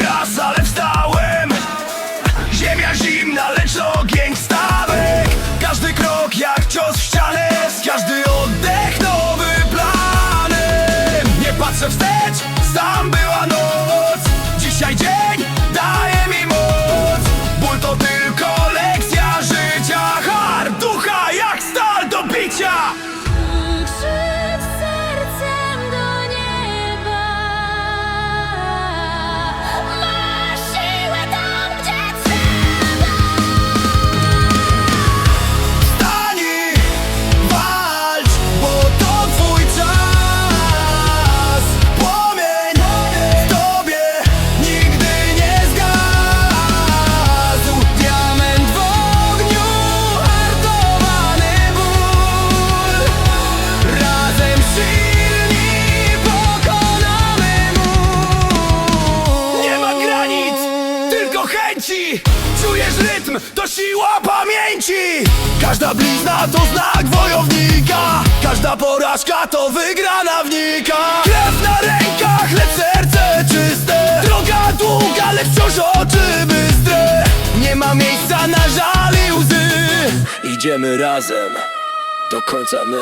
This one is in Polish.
Raz, ale wstałem. Ziemia zimna, lecz ogień stawek Każdy krok jak cios w ścianę Każdy oddech nowy planem. Nie patrzę wstecz, sam był chęci. Czujesz rytm, to siła pamięci. Każda blizna to znak wojownika. Każda porażka to wygrana wnika. Krew na rękach, lecz serce czyste. Droga długa, lecz wciąż oczy bystre. Nie ma miejsca na żal i łzy. Idziemy razem do końca my